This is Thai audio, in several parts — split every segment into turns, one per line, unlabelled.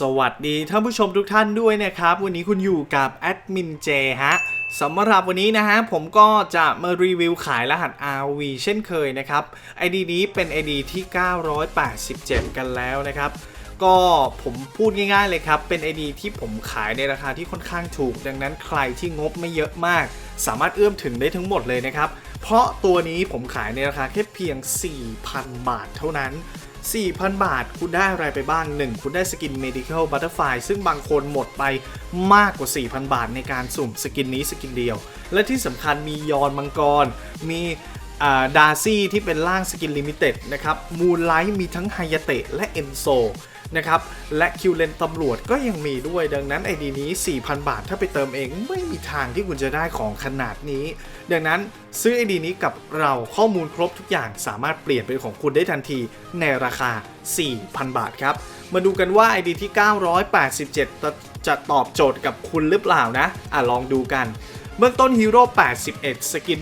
สวัสดีท่านผู้ชมทุกท่านด้วยนะครับ วันนี้คุณอยู่กับแอดมินเจฮะสำหรับวันนี้นะฮะผมก็จะมารีวิวขายรหัส RV เช่นเคยนะครับ ID นี้เป็น ID ที่ 987 กันแล้วนะครับ ก็ผมพูดง่ายๆเลยครับ เป็น ID ที่ผมขายในราคาที่ค่อนข้างถูก ดังนั้นใครที่งบไม่เยอะมาก สามารถเอื้อมถึงได้ทั้งหมดเลยนะครับ เพราะตัวนี้ผมขายในราคาแค่เพียง 4,000 บาทเท่านั้น 4,000 บาท คุณได้อะไรไปบ้าง 1 คุณได้สกิน Medical Butterfly ซึ่งบางคนหมดไปมากกว่า 4,000 บาทในการสุ่มสกินนี้สกินเดียว และที่สำคัญมียอนมังกร มีดาร์ซี่ที่เป็นร่างสกินลิมิเต็ดนะครับ มูนไลท์มีทั้งไฮยาเตะและเอนโซ นะครับ และคิวเลนตำรวจก็ยังมีด้วย ดังนั้นไอดีนี้ 4,000 บาทถ้าไปเติมเองไม่มีทางที่คุณจะได้ของขนาดนี้ ดังนั้นซื้อไอดีนี้กับเราข้อมูลครบทุกอย่างสามารถเปลี่ยนเป็นของคุณได้ทันทีในราคา 4,000 บาทครับ มาดูกันว่า ID ที่ 987 จะจะตอบโจทย์กับคุณหรือเปล่านะ อะลองดูกัน เบื้องต้นฮีโร่81 สกิน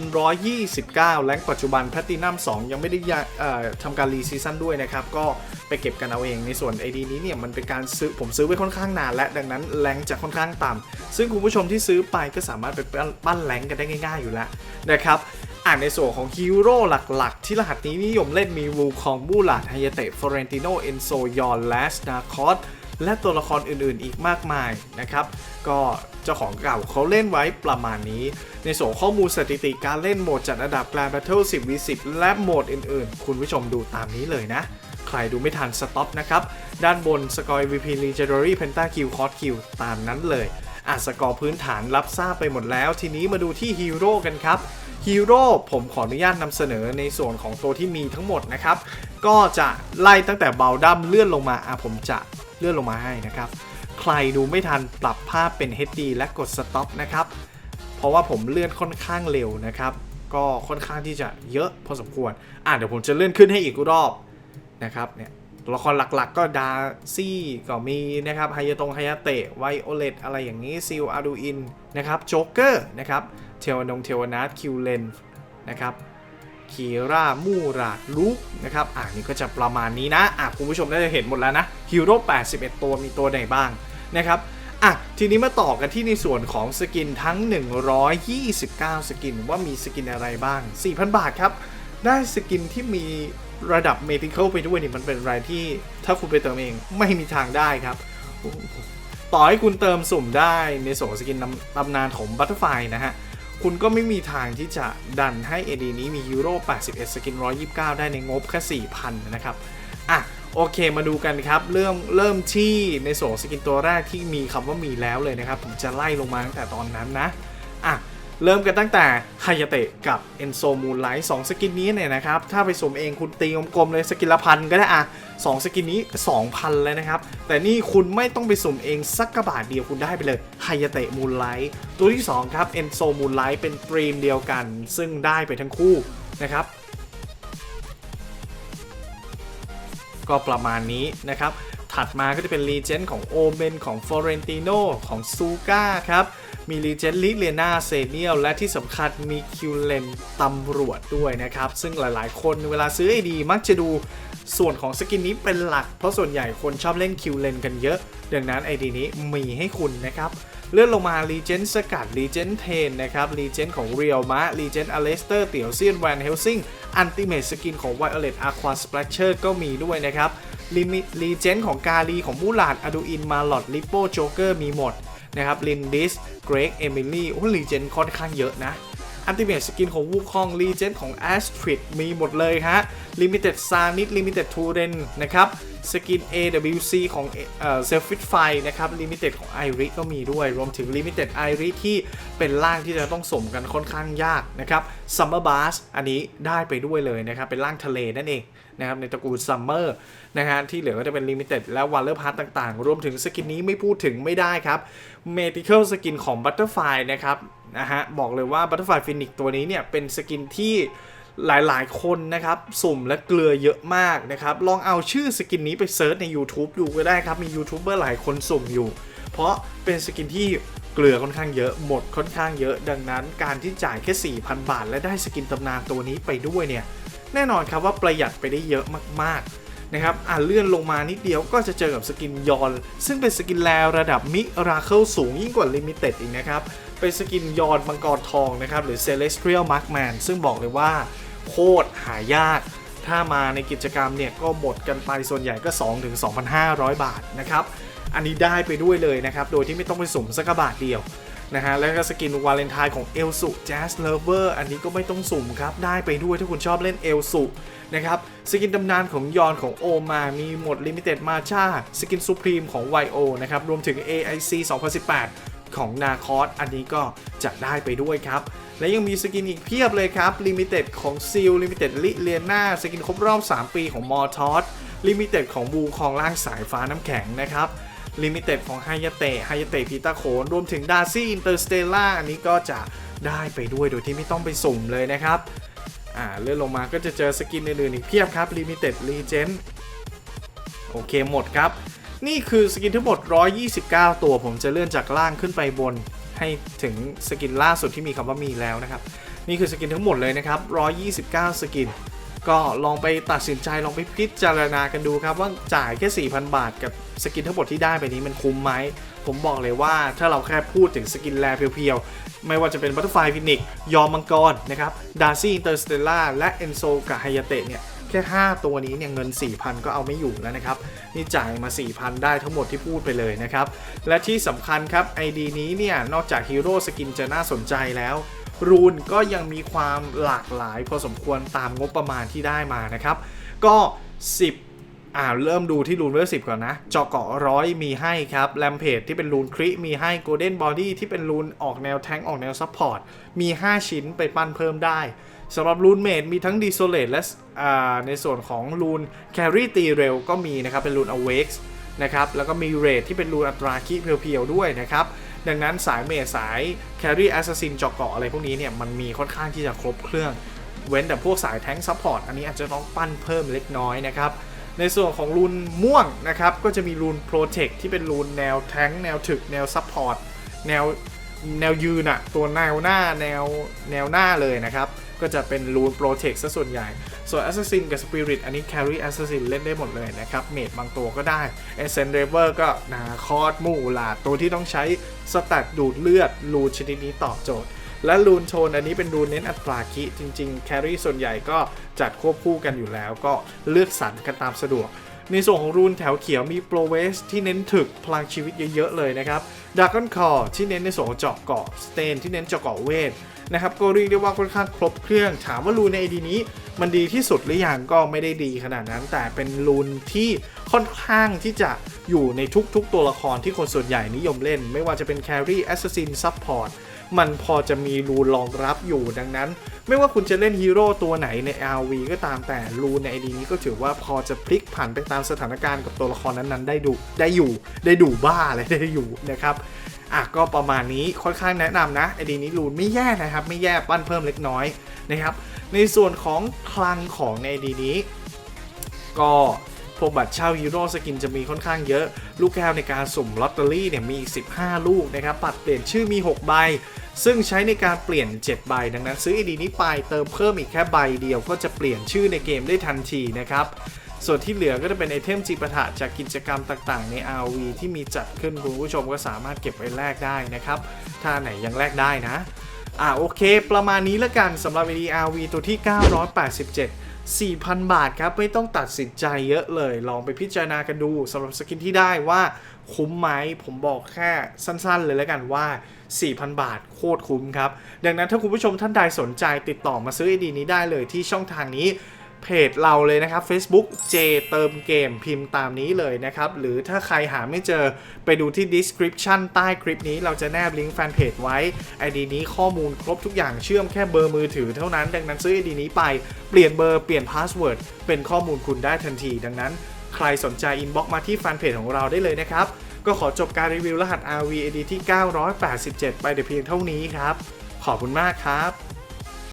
129 แรงปัจจุบันแพลตินัม2 ยังไม่ได้ทำการรีซีซั่นด้วยนะครับ ก็ไปเก็บกันเอาเองในส่วน ID นี้เนี่ย มันเป็นการซื้อผมซื้อไว้ค่อนข้างนานและดังนั้นแรงจะค่อนข้างต่ำซึ่งคุณผู้ชมที่ซื้อไปก็สามารถไปปั้นแรงกันได้ง่าย ๆอยู่แล้วนะครับอ่านในส่วนของฮีโร่หลักๆ ที่รหัสนี้นิยมเล่นมีวูคองบูลาดไฮยเตะฟอเรนติโนเอนโซยอนแลสนาคอสและตัวละครอื่นๆ อีกมากมายนะครับ ก็ เจ้าของเก่าเขาเล่นไว้ประมาณนี้ ในส่วนข้อมูลสถิติการเล่นโหมดจัดอันดับ Grand Battle 10 v 10และโหมดอื่นๆ คุณผู้ชมดูตามนี้เลยนะ ใครดูไม่ทันสต็อปนะครับ ด้านบนสกอร์ VP Legendary Pentakill c o s Kill ตามนั้นเลยอะสกอร์พื้นฐานรับทราบไปหมดแล้ว ทีนี้มาดูที่ฮีโร่กันครับฮีโร่ผมขออนุญาตนำเสนอในส่วนของตัวที่มีทั้งหมดนะครับ ก็จะไล่ตั้งแต่เบาดัมเลื่อนลงมาอะผมจะเลื่อนลงมาให้นะครับ ใครดูไม่ทันปรับภาพเป็น HD และกด Stop นะครับ เพราะว่าผมเลื่อนค่อนข้างเร็วนะครับ ก็ค่อนข้างที่จะเยอะพอสมควร อะเดี๋ยวผมจะเลื่อนขึ้นให้อีกรอบนะครับเนี่ยตัวละครหลักๆ ก็ดาซี่ก็มีนะครับไฮยาตงไฮยาเตะไวโอเลตอะไรอย่างนี้ซิลอาดูอินนะครับโจ๊กเกอร์นะครับเทวนงเทวนาทคิวเลนนะครับคีรามูราลูกนะครับอ่านี่ก็จะประมาณนี้นะอะคุณผู้ชมน่าจะเห็นหมดแล้วนะฮีโร่81 ตัวมีตัวไหนบ้าง นะครับอะทีนี้มาต่อกันที่ในส่วนของสกินทั้ง 129 สกินว่ามีสกินอะไรบ้าง 4,000 บาทครับ ได้สกินที่มีระดับเมทิค a l ไปด้วยนี่มันเป็นอะไรที่ถ้าคุณไปเติมเองไม่มีทางได้ครับ ต่อให้คุณเติมสุ่มได้ในส่วนสกินตำนานของบัตเตอร์ไฟนะฮะ คุณก็ไม่มีทางที่จะดันให้ AD นี้มียูโร81 สกิน 129 ได้ในงบแค่ 4,000 นะครับอะ โอเคมาดูกันครับ เริ่มเริ่มที่ในส่วนสกินตัวแรกที่มีคำว่ามีแล้วเลยนะครับ ผมจะไล่ลงมาตั้งแต่ตอนนั้นนะอะเริ่มกันตั้งแต่ไฮยาเตะกับเอนโซมูนไลท์สสกินนี้เนี่ยนะครับ ถ้าไปสมเองคุณตีกลมๆเลยสกินละพันก็ได้อะสองสกินนี้ 2,000 เลยนะครับ แต่นี่คุณไม่ต้องไปสุมเองสักกระบาทเดียวคุณได้ไปเลยไฮยาเตะมูนไลท์ตัวที่ 2 ครับเอนโซมูนไลท์เป็นตรีมเดียวกัน ซึ่งได้ไปทั้งคู่นะครับ ก็ประมาณนี้นะครับ ถัดมาก็จะเป็นรีเจนของโอเ n นของฟอเรนติโนของซูก้าครับ มีรีเจนลิเลียนาเซเนียลและที่สำคัญมีคิวเลนตำรวจด้วยนะครับ ซึ่งหลายๆ คนเวลาซื้อไอดีมักจะดูส่วนของสกินนี้เป็นหลัก เพราะส่วนใหญ่คนชอบเล่นคิวเลนกันเยอะ ดังนั้นไอดีนี้มีให้คุณนะครับ เลื่อนลงมา r ีเจนสกัด r ีเจนเทนนะครับ r ีเจนของเรียลมะ r ีเจนอเลสเตอร์เตียวเซียนแวนเฮลซิงอันติเม e สกินของ Violet Aqua Splasher ก็มีด้วยนะครับลิมิรีเจนของกาลีของมูลาดอดูอินมาลอดลิปโปโจเกอร์มีหมดนะครับลินดิสเกรกเอมิลี่โอ้รีเจนค่อนข้างเยอะนะอันติเม e สกินของวูคองรีเจนของแอสทริดมีหมดเลยฮะลิมิเต็ดซานิดลิมิเต็ดทูเรนนะครับ สกิน AWC ของเซลฟิตไฟนะครับลิมิเต็ดของไอริก็มีด้วย รวมถึงลิมิเต็ดไอริที่เป็นร่างที่จะต้องสมกันค่อนข้างยากนะครับซัมเมอร์บาสอันนี้ได้ไปด้วยเลยนะครับ เป็นร่างทะเลนั่นเองนะครับในตระกูลซัมเมอร์นะฮะที่เหลือก็จะเป็นลิมิเต็ดและว a ลเลอร์พาร์ตต่างๆ รวมถึงสกินนี้ไม่พูดถึงไม่ได้ครับเมติเคิลสกินของบัตเตอร์ไฟนะครับนะฮะบอกเลยว่าบัตเตอร์ไฟฟินิกตัวนี้เนี่ยเป็นสกินที่ หลายๆ คนนะครับ สุ่มและเกลือเยอะมากนะครับ ลองเอาชื่อสกินนี้ไปเซิร์ชใน YouTube ดูก็ได้ครับ มียูทูบเบอร์หลายคนสุ่มอยู่ เพราะเป็นสกินที่เกลือค่อนข้างเยอะหมดค่อนข้างเยอะ ดังนั้นการที่จ่ายแค่ 4,000 บาท และได้สกินตำนานตัวนี้ไปด้วยเนี่ย แน่นอนครับว่าประหยัดไปได้เยอะมากๆนะครับอ่าเลื่อนลงมานิดเดียวก็จะเจอกับสกินยอน ซึ่งเป็นสกินแลระดับมิราเคิลสูงยิ่งกว่าลิมิเต็ดอีกนะครับเป็นสกินยอนมังกรทองนะครับ หรือ Celestial Markman ซึ่งบอกเลยว่า โคตรหายาก ถ้ามาในกิจกรรมเนี่ยก็หมดกันไปส่วนใหญ่ก็2ถึง2,500 บาทนะครับ อันนี้ได้ไปด้วยเลยนะครับ โดยที่ไม่ต้องไปสุ่มสักบาทเดียวนะฮะ แล้วก็สกินวาเลนไทน์ของเอลสุแจ z เลเวอร์อันนี้ก็ไม่ต้องสุ่มครับ ได้ไปด้วยถ้าคุณชอบเล่นเอลสุนะครับ สกินตำนานของยอนของโอมา มีหมดลิมิเต็ดมาชาสกินซูพรีมของ YO นะครับ รวมถึง AIC 2018 ของนาคอสอันนี้ก็จะได้ไปด้วยครับ และยังมีสกินอีกเพียบเลยครับลิมิเต็ดของซิลลิมิเต็ดลิเลียนาสกินครบรอบ 3 ปีของมอทอสลิมิเต็ดของบูคองล่างสายฟ้าน้ำแข็งนะครับลิมิเต็ดของไฮยาเตะไฮยาเตะพีตาโขนรวมถึงดาซี่อินเตอร์สเตล่าอันนี้ก็จะได้ไปด้วยโดยที่ไม่ต้องไปสุ่มเลยนะครับอ่าเลื่อนลงมาก็จะเจอสกินอื่นๆอีกเพียบครับลิมิเต็ดรีเจนโอเคหมดครับ นี่คือสกินทั้งหมด 129 ตัว ผมจะเลื่อนจากล่างขึ้นไปบน ให้ถึงสกินล่าสุดที่มีคำว่ามีแล้วนะครับ นี่คือสกินทั้งหมดเลยนะครับ 129 สกิน ก็ลองไปตัดสินใจลองไปพิจารณากันดูครับว่าจ่ายแค่ 4,000 บาทกับสกินทั้งหมดที่ได้ไปนี้มันคุ้มไหม ผมบอกเลยว่าถ้าเราแค่พูดถึงสกินแรเพียวๆ ไม่ว่าจะเป็นบัตเตอร์ไฟฟินิกยอมมังกรนะครับ ดาซี่อินเตอร์สเตล่า และเอนโซกับไฮยาเตะเนี่ย แค่ 5 ตัวนี้เนี่ยเงิน 4,000 ก็เอาไม่อยู่แล้วนะครับ นี่จ่ายมา 4,000 ได้ทั้งหมดที่พูดไปเลยนะครับ และที่สำคัญครับ ID นี้เนี่ย นอกจากฮีโร่สกินจะน่าสนใจแล้วรูนก็ยังมีความหลากหลายพอสมควรตามงบประมาณที่ได้มานะครับ ก็ 10 อ่าเริ่มดูที่รูนเวลสิก่อนนะเจาะเกาะร้อยมีให้ครับแลมเพจที่เป็นรูนคริมีให้โกลเด้นบอดี้ที่เป็นรูนออกแนวแทงออกแนวซัพพอร์ตมี 5 ชิ้นไปปั้นเพิ่มได้สำหรับรูนเมดมีทั้งดีโซเลตและอ่าในส่วนของรูนแครี่ตีเร็วก็มีนะครับ เป็นรูนอเวกส์นะครับ แล้วก็มีเรทที่เป็นรูนอัตราคีเพียวๆด้วยนะครับ ดังนั้นสายเมดสายแครี่แอสซัสซินจอกเกาะอะไรพวกนี้เนี่ยมันมีค่อนข้างที่จะครบเครื่อง เว้นแต่พวกสายแท้งซัพพอร์ตอันนี้อาจจะต้องปั้นเพิ่มเล็กน้อยนะครับ ในส่วนของรูนม่วงนะครับ ก็จะมีรูนโปรเทคที่เป็นรูนแนวแท้งแนวถึก แนวซัพพอร์ตแนวแนวยืนอะตัวแนวหน้าแนวแนวหน้าเลยนะครับ ก็จะเป็นรูนโปรเทคซะส่วนใหญ่ ส่วน Assassin กับ Spirit อันนี้ Carry Assassin เล่นได้หมดเลยนะครับ เมดบางตัวก็ได้ e s c e n t Raver ก็นาคอร์ดมู่ลาตัวที่ต้องใช้สแตตดูดเลือดรูนชนิดนี้ตอบโจทย์ และรูนโทนอันนี้เป็นรูนเน้นอัตราคิจริงๆ Carry ส่วนใหญ่ก็จัดควบคู่กันอยู่แล้วก็เลือกสรรกันตามสะดวก ในส่วนของรูนแถวเขียวมีโปรเวสที่เน้นถึกพลังชีวิตเยอะๆเลยนะครับด a r k ก n คอที่เน้นในส่วนของเจาะเกาะสเตนที่เน้นเจาะเกาะเวทนะครับก็เรียกได้ว่าค่อนข้างครบเครื่อง ถามว่ารูนในไอดีนี้ มันดีที่สุดหรือยังก็ไม่ได้ดีขนาดนั้น แต่เป็นรูนที่ค่อนข้างที่จะอยู่ในทุกๆตัวละครที่คนส่วนใหญ่นิยมเล่น ไม่ว่าจะเป็น Carry Assassin Support มันพอจะมีรูรองรับอยู่ดังนั้น ไม่ว่าคุณจะเล่นฮีโร่ตัวไหนใน RV ก็ตามแต่รูในไอดีนี้ก็ถือว่าพอจะพลิกผันไปตามสถานการณ์กับตัวละครนั้นๆ ได้ดูได้อยู่ได้ดูบ้าเลยได้อยู่นะครับอะก็ประมาณนี้ค่อนข้างแนะนำนะไอดีนี้รูนไม่แย่นะครับ ไม่แย่ปั้นเพิ่มเล็กน้อยนะครับ ในส่วนของคลังของในไอดีนี้ ก็พวกบัตรเช่าฮีโร่สกินจะมีค่อนข้างเยอะ ลูกแก้วในการสุ่มลอตเตอรี่เนี่ยมีอีก15 ลูกนะครับบัตรเปลี่ยนชื่อมี 6 ใบ ซึ่งใช้ในการเปลี่ยน 7 ใบ ดังนั้นซื้อไอดีนี้ไปเติมเพิ่มอีกแค่ใบเดียวก็จะเปลี่ยนชื่อในเกมได้ทันทีนะครับ ส่วนที่เหลือก็จะเป็นไอเทมจีปะทะจากกิจกรรมต่างๆ ใน RV ที่มีจัดขึ้นคุณผู้ชมก็สามารถเก็บไว้แลกได้นะครับ ถ้าไหนยังแลกได้นะ อ่าโอเค ประมาณนี้ละกันสำหรับ ADRV ตัวที่ 987 4,000 บาทครับ ไม่ต้องตัดสินใจเยอะเลย ลองไปพิจารณากันดูสำหรับสกินที่ได้ว่า คุ้มไหมผมบอกแค่สั้นๆ เลยแล้วกันว่า 4,000 บาทโคตรคุ้มครับ ดังนั้นถ้าคุณผู้ชมท่านใดสนใจติดต่อมาซื้อ ID นี้ได้เลยที่ช่องทางนี้เพจเราเลยนะครับ Facebook J เติมเกมพิมพ์ตามนี้เลยนะครับ หรือถ้าใครหาไม่เจอไปดูที่ description ใต้คลิปนี้เราจะแนบลิงก์แฟนเพจไว้ ID นี้ข้อมูลครบทุกอย่างเชื่อมแค่เบอร์มือถือเท่านั้น ดังนั้นซื้อ ID นี้ไปเปลี่ยนเบอร์เปลี่ยนพาสเวิร์ดเป็นข้อมูลคุณได้ทันที ดังนั้น รสนใจอินบ็อกมาที่แฟนเพจของเราได้เลยนะครับ ก็ขอจบการรีวิวรหัส RV ID ที่ 987 ไปแต่เพียงเท่านี้ครับ ขอบคุณมากครับ